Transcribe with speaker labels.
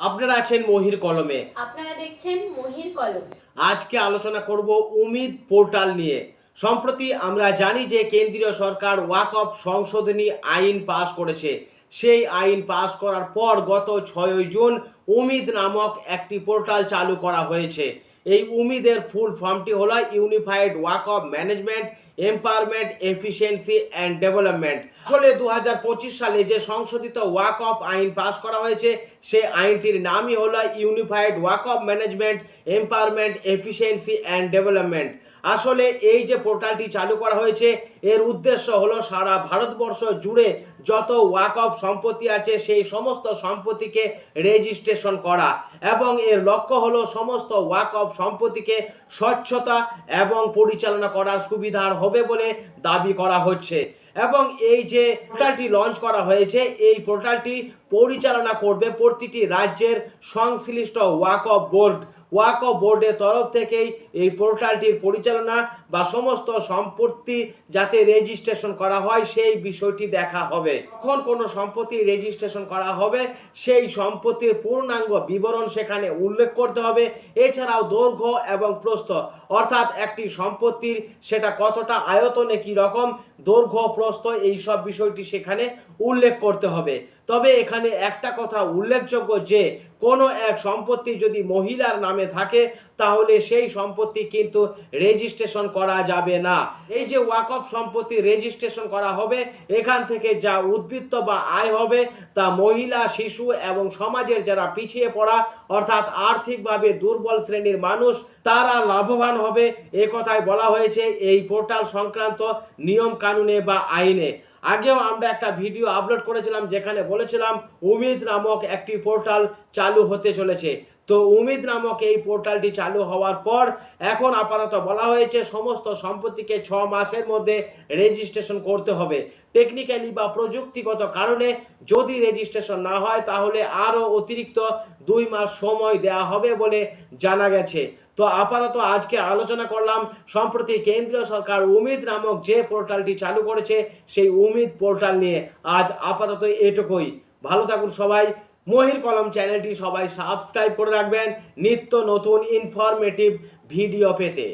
Speaker 1: আপনারা আছেন মহির কলমে।
Speaker 2: আপনারা দেখছেন মহির কলম।
Speaker 1: আজকে আলোচনা করব উমিদ পোর্টাল নিয়ে। সম্প্রতি আমরা জানি যে কেন্দ্রীয় সরকার ওয়াকফ সংশোধনী আইন পাশ করেছে। সেই আইন পাশ করার পর গত ছয়ই জুন উমিদ নামক একটি পোর্টাল চালু করা হয়েছে। এই উমিদের ফুল ফর্মটি হলো unified waqf management empowerment efficiency and development আসলে দু হাজার পঁচিশ সালে যে সংশোধিত ওয়াক অফ আইন পাশ করা হয়েছে, সে আইনটির নামই হলো unified waqf management empowerment efficiency and development আসলে এই যে পোর্টালটি চালু করা হয়েছে, এর উদ্দেশ্য হলো সারা ভারতবর্ষ জুড়ে যত ওয়াকফ সম্পত্তি আছে, সেই সমস্ত সম্পত্তিকে রেজিস্ট্রেশন করা। এবং এর লক্ষ্য হলো সমস্ত ওয়াকফ সম্পত্তিকে স্বচ্ছতা এবং পরিচালনা করার সুবিধার হবে বলে দাবি করা হচ্ছে। এবং এই যে পোর্টালটি লঞ্চ করা হয়েছে, এই পোর্টালটি পরিচালনা করবে প্রতিটি রাজ্যের সংশ্লিষ্ট ওয়াক অফ বোর্ড। ওয়াকফ বোর্ডের তরফ থেকেই এই পোর্টালটির পরিচালনা বা সমস্ত সম্পত্তি যাতে রেজিস্ট্রেশন করা হয়, সেই বিষয়টি দেখা হবে। যখন কোনো সম্পত্তি রেজিস্ট্রেশন করা হবে, সেই সম্পত্তির পূর্ণাঙ্গ বিবরণ সেখানে উল্লেখ করতে হবে। এছাড়াও দৈর্ঘ্য এবং প্রস্থ, অর্থাৎ একটি সম্পত্তির সেটা কতটা আয়তনে কি রকম, দৈর্ঘ্য, প্রস্থ এই সব বিষয়টি সেখানে উল্লেখ করতে হবে। তবে এখানে একটা কথা উল্লেখযোগ্য যে, কোনো এক সম্পত্তি যদি মহিলার নামে থাকে, তাহলে সেই সম্পত্তি কিন্তু রেজিস্ট্রেশন করা যাবে না। এই যে ওয়াকফ সম্পত্তি রেজিস্ট্রেশন করা হবে, এখান থেকে যা উদ্বৃত্ত বা আয় হবে, তা মহিলা, শিশু এবং সমাজের যারা পিছিয়ে পড়া, অর্থাৎ আর্থিকভাবে দুর্বল শ্রেণির মানুষ, তারা লাভবান হবে। এ বলা হয়েছে এই পোর্টাল সংক্রান্ত নিয়ম কানুনে বা আইনে। আগেও আমরা একটা ভিডিও আপলোড করেছিলাম যেখানে বলেছিলাম উমিদ নামক একটি পোর্টাল চালু হতে চলেছে। তো উমিদ নামক এই পোর্টালটি চালু হওয়ার পর এখন আপাতত বলা হয়েছে সমস্ত সম্পত্তিকে ছ মাসের মধ্যে রেজিস্ট্রেশন করতে হবে। টেকনিক্যালি বা প্রযুক্তিগত কারণে যদি রেজিস্ট্রেশন না হয় তাহলে আরও অতিরিক্ত দুই মাস সময় দেওয়া হবে বলে জানা গেছে। তো আপাতত আজকে আলোচনা করলাম, সম্প্রতি কেন্দ্রীয় সরকার উমিদ নামক যে পোর্টালটি চালু করেছে, সেই উমিদ পোর্টাল নিয়ে আজ আপাতত এটুকুই। ভালো থাকুন সবাই মহির কলম চ্যানেলটি সবাই সাবস্ক্রাইব করে রাখবেন নিত্য নতুন ইনফরমেটিভ ভিডিও পেতে।